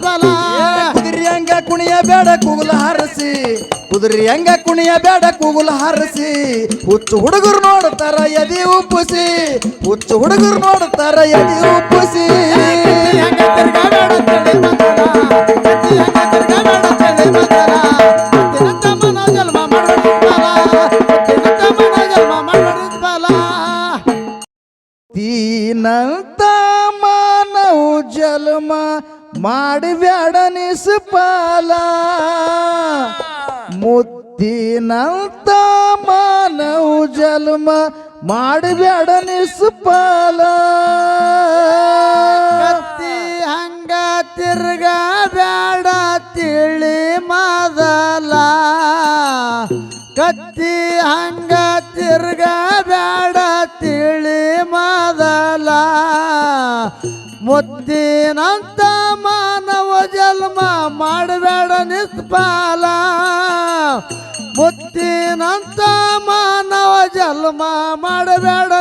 ನಿಸ್ಬಲ ಕುದುರೆ ಹಂಗ ಕುಣಿಯ ಬೇಡ ಕೂಗುಲ ಹಾರಸಿ ಕುದುರೆ ಹಂಗ ಕುಣಿಯ ಬೇಡ ಕೂಗುಲ ಹಾರಸಿ ಹುಚ್ಚು ಹುಡುಗರು ನೋಡ್ತಾರ ಎದಿ ಉಪ್ಪುಸಿ ಹುಚ್ಚು ಹುಡುಗರು ನೋಡ್ತಾರ ಎದಿ ಉಪ್ಪುಸಿ ಮಾಡಬ್ಯಾಡ ನಿಸ್ಪಾಲ ಮುತ್ತಿನಂತ ಮಾನವು ಜನ್ಮ ಕತ್ತಿ ಹಂಗ ತಿರ್ಗ ಬ್ಯಾಡ ತಿಳಿ ಮಾದಲ. ಕತ್ತಿ ಹಂಗ ತಿರ್ಗ ಬ್ಯಾಡ ತಿಳಿ ಮೊದಲ. ಮುತ್ತಿನಂತ ಮಾನವ ಜನ್ಮ ಮಾಡಬೇಡ ನಿಸ್ಪಾಲ ಮುತ್ತಿನಂತ ಮಾನವ ಜನ್ಮ ಮಾಡಬೇಡ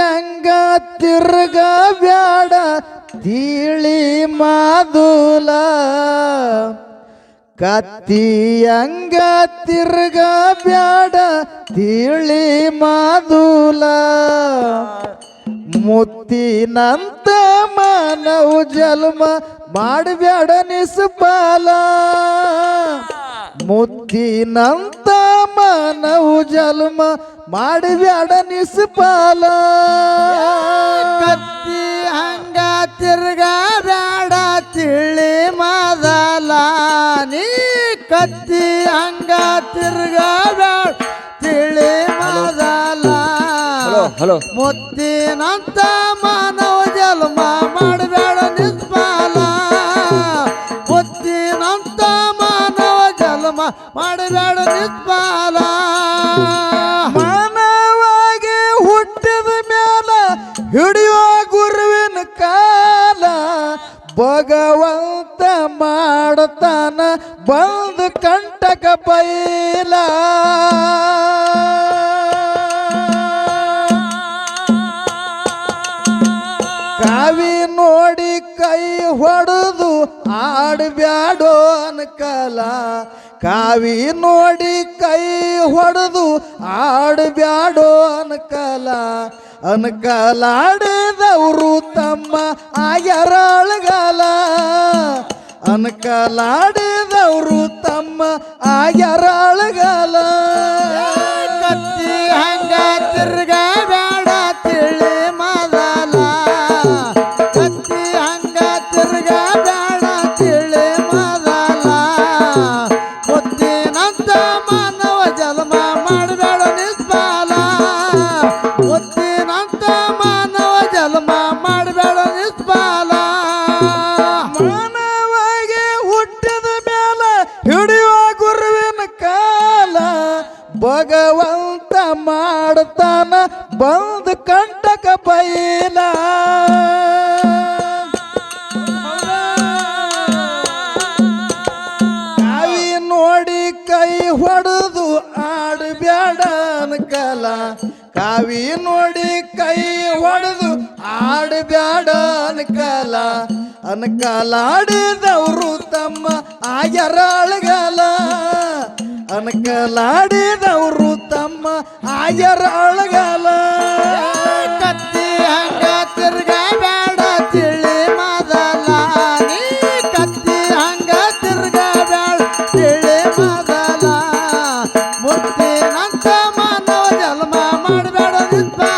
ಹಂಗ ತಿರ್ಗ ಬ್ಯಾಡ ತಿಳಿ ಮಾದುಲ. ಕತ್ತಿ ಹಂಗ ತಿರ್ಗ ಬ್ಯಾಡ ತಿಳಿ ಮಾದುಲ, ಮುತ್ತಿನಂತ ಮಾನವ ಜನ್ಮ ಮಾಡಬ್ಯಾಡ ನಿಸ್ಪಾಲ. ಮುತ್ತಿನಂತ ಮಾನವ ಜನ್ಮ ಮಾಡಬ್ಯಾಡ ನಿಸ್ಪಾಲ. ಕತ್ತಿ ಹಂಗ ತಿರ್ಗಾಡ ತಿಳಿ ಮಾದಲ. ನೀ ಕತ್ತಿ ಹಂಗ ತಿರ್ಗ ಹಲೋ. ಮುತ್ತಿನಂತ ಮಾನವ ಜನ್ಮ ಮಾಡಬೇಡ ನಿಸ್ಪಾಲ ಮುತ್ತಿನಂತ ಮಾನವ ಜನ್ಮ ಮಾಡಬೇಡ ನಿಸ್ಪಾಲ ಮಾನವಾಗಿ ಹುಟ್ಟಿದ ಮ್ಯಾಲ ಹಿಡಿಯೋ ಗುರುವಿನ ಕಾಲ. ಭಗವಂತ ಮಾಡತಾನ ಬಂದು ಕಂಟಕ ಬೈಲ. ಕಾವಿ ನೋಡಿ ಕೈ ಹೊಡೆದು ಆಡಬ್ಯಾಡೋ ಅನ್ಕಲ. ಕಾವಿ ನೋಡಿ ಕೈ ಹೊಡೆದು ಆಡಬ್ಯಾಡೋ ಅನ್ಕಲ. ಅನ್ಕಲಾಡಿದವರು ತಮ್ಮ ಆಗ್ಯಾರಳಗಲ. ಅನ್ಕಲಾಡಿದವರು ತಮ್ಮ ಆಗ್ಯಾರಳಗಲ. ಕತ್ತಿ ಹಂಗ ತಿರ್ಗ ಅನ್ಕಲ ಕಾವಿ ನೋಡಿ ಕೈ ಹೊಡೆದು ಆಡಬ್ಯಾಡ ಅನ್ಕಲ. ಅನ್ಕಲಾಡಿದವರು ತಮ್ಮ ಆಗ್ಯಾರಳಗಲ ಅನ್ಕಲಾಡಿದವರು ತಮ್ಮ ಆಗ್ಯಾರಳಗಲ ಮಾಡಬೇಡ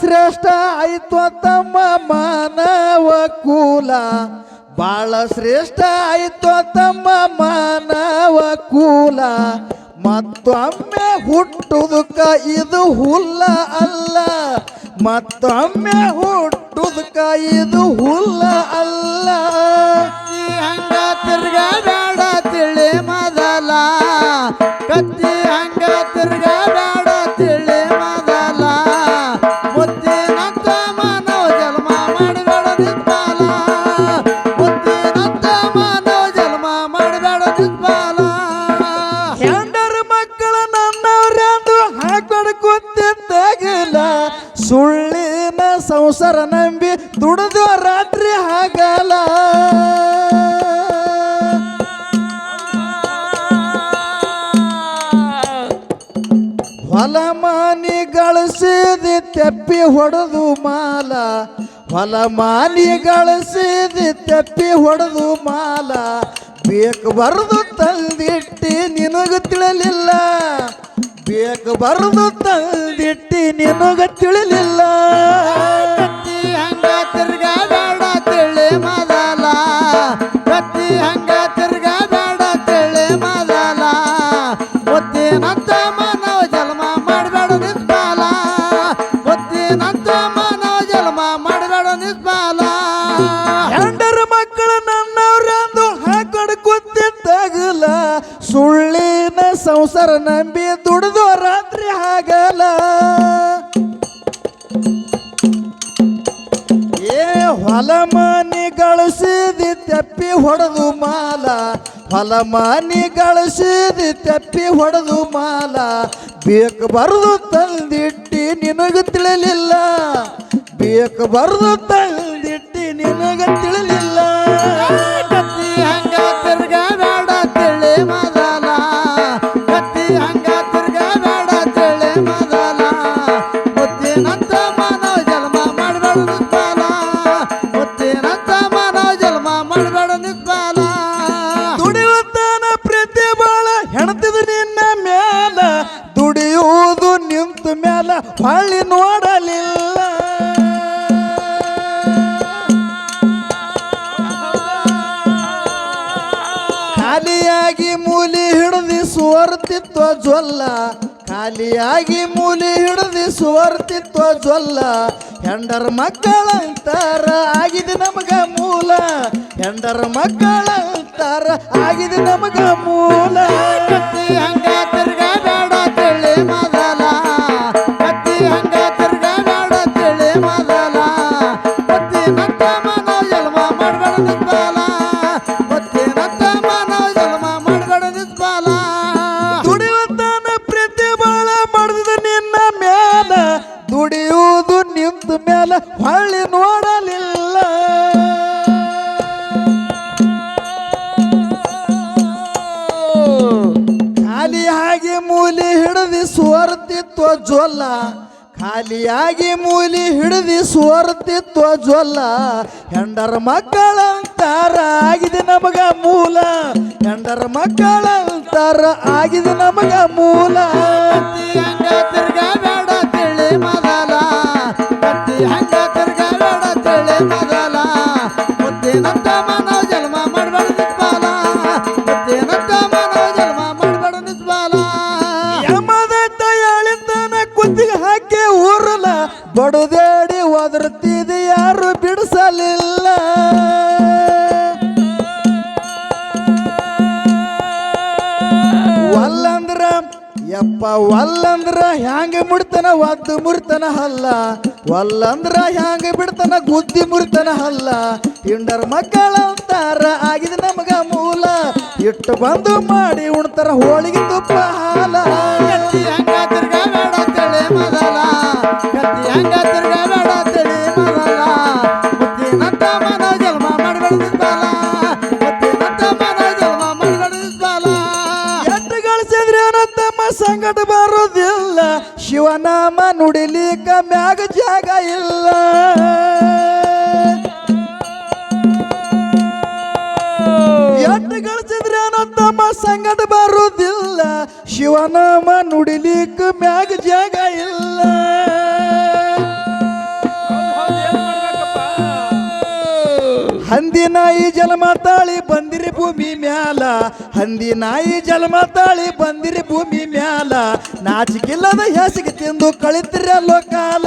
ಶ್ರೇಷ್ಠ ಆಯ್ತು ತಮ್ಮ ಮಾನವ ಕೂಲ. ಬಾಳ ಶ್ರೇಷ್ಠ ಆಯ್ತು ತಮ್ಮ ಮಾನವ ಕೂಲ. ಮತ್ತೊಮ್ಮೆ ಹುಟ್ಟುದಕ್ಕ ಇದು ಹುಲ್ಲ ಅಲ್ಲ. ಮತ್ತೊಮ್ಮೆ ಹುಟ್ಟುದಕ್ಕ ಇದು ಹುಲ್ಲ ಅಲ್ಲ. ಕತ್ತಿ ಹಂಗ ತಿರ್ಗ ಬ್ಯಾಡ ಗಳಿಸಿದಿ ತೆಪ್ಪಿ ಹೊಡೆದು ಮಾಲ, ಹೊಲ ಮಾಲಿ ಗಳಿಸಿದಿ ತೆಪ್ಪಿ ಹೊಡೆದು ಮಾಲ. ಬೇಕು ಬರದು ತಂದಿಟ್ಟಿ ನಿನಗ ತಿಳಲಿಲ್ಲ, ಬೇಕು ಬರದು ತಂದಿಟ್ಟಿ ನಿನಗ ತಿಳಿಲಿಲ್ಲ. ಸಂಸಾರ ನಂಬಿ ದುಡಿದು ರಾತ್ರಿ ಆಗಲ್ಲ. ಏ ಹೊಲ ಗಳಿಸಿದಿ ತೆಪ್ಪಿ ಹೊಡೆದು ಮಾಲ ಹೊಲ ಗಳಿಸಿದಿ ತೆಪ್ಪಿ ಹೊಡೆದು ಮಾಲ, ಬೇಕು ಬರದು ತಂದಿಟ್ಟಿ ನಿನಗ ತಿಳಲಿಲ್ಲ, ಬೇಕು ಬರದು ತಂದಿಟ್ಟಿ ಹೊಳ್ಳಿ ನೋಡಲಿಲ್ಲ. ಖಾಲಿಯಾಗಿ ಮೂಲಿ ಹಿಡಿದು ಸುವರ್ತಿತ್ವ ಜ್ವಲ್ಲ. ಖಾಲಿಯಾಗಿ ಮೂಲಿ ಹಿಡಿದು ಸುವರ್ತಿತ್ವ ಜ್ವಲ್ಲ. ಹೆಂಡರ ಮಕ್ಕಳಂತಾರ ಆಗಿದೆ ನಮಗ ಮೂಲ. ಹೆಂಡರ ಮಕ್ಕಳಂತಾರ ಆಗಿದೆ ನಮಗ ಮೂಲ. ಮೂಲಿ ಹಿಡಿದು ಸ್ವಾರ್ಥಿತ್ವ ಜ್ವಲ್ಲ. ಖಾಲಿಯಾಗಿ ಮೂಲಿ ಹಿಡಿದಿ ಸ್ವರ್ತಿತ್ವ ಜ್ವಲ್ಲ. ಹೆಂಡರ ಮಕ್ಕಳಂತಾರ ಆಗಿದೆ ನಮಗ ಮೂಲ. ಹೆಂಡರ ಮಕ್ಕಳಂತಾರ ಆಗಿದೆ ನಮಗ ಮೂಲ. ಒಲ್ಲಂದ್ರ ಯಪ್ಪ ವಲ್ಲಂದ್ರ ಹ್ಯಾಂಗೆ ಮುಡ್ತನ, ಒದ್ದು ಮುರ್ತನ ಹಲ್ಲ. ವಲ್ಲಂದ್ರ ಹ್ಯಾಂಗೆ ಬಿಡ್ತನ, ಗುದ್ದಿ ಮುರ್ತನ ಹಲ್ಲ. ಹಿಂಡರ್ ಮಕ್ಕಳ ಅಂತಾರ, ಆಗಿದೆ ನಮಗ ಮೂಲ. ಇಟ್ಟು ಬಂದು ಮಾಡಿ ಉಣ್ತಾರ ಹೋಳಿಗೆ ತುಪ್ಪ ಹಾಲ. ಎಟ್ಟು ಗಳಿಸಿದ್ರೆ ತಮ್ಮ ಸಂಗಡ ಬರುವುದಿಲ್ಲ. ಶಿವನಾಮ ನುಡಿಲಿಕ್ಕ ಮ್ಯಾಗ ಜಾಗ ಇಲ್ಲ. ಹಂದಿ ನಾಯಿ ಜನ್ಮ ತಾಳಿ ಬಂದಿರಿ ಭೂಮಿ ಮ್ಯಾಲ. ಹಂದಿ ನಾಯಿ ಜನ್ಮ ತಾಳಿ ಬಂದಿರಿ ಭೂಮಿ ಮ್ಯಾಲ. ನಾಚಿಕಿಲ್ಲದ ಹೆಸಿಗೆ ತಿಂದು ಕಳಿತಿರಲ್ಲೋ ಲೋಕಾಲ.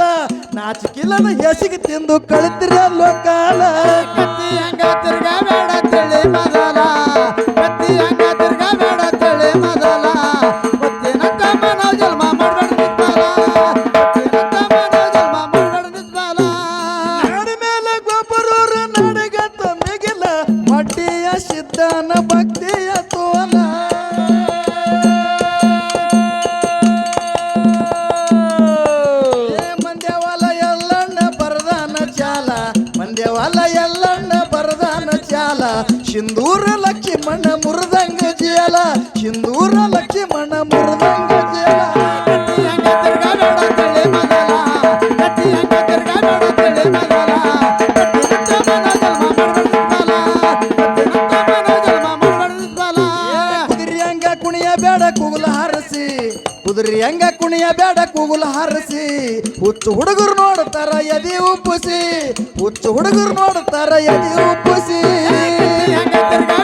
ನಾಚಿಕಿಲ್ಲದ ಹೆಸಿಗೆ ತಿಂದು ಕಳಿತಿರಲ್ಲೋ ಲೋಕಾಲ. ಕತ್ತಿ ಹಂಗ ತಿರ್ಗಾಬೇಡ ತಿಳಿ ಸಿಂಧೂರ ಲಕ್ಷ್ಮಣ ಮುರಿದಂಗ ಜೇಲ ಸಿಂಧೂರ ಲಕ್ಷ್ಮಣ ಮುರಿದಂಗ ಜೇಲ. ಹೆಂಗ ಕುಣಿಯ ಬೇಡ ಕೂಗುಲ ಹರಸಿ ಹೆಂಗ ಕುಣಿಯ ಬೇಡ ಕೂಗುಲ ಹರಸಿ. ಹುಚ್ಚು ಹುಡುಗರು ನೋಡ್ತಾರ ಎದಿ ಉಪ್ಪುಸಿ ಹುಚ್ಚು ಹುಡುಗರು ನೋಡ್ತಾರ ಎದಿ ಉಪ್ಪುಸಿ. ಹೆಂಗ ತಿರ್ಗಾಡ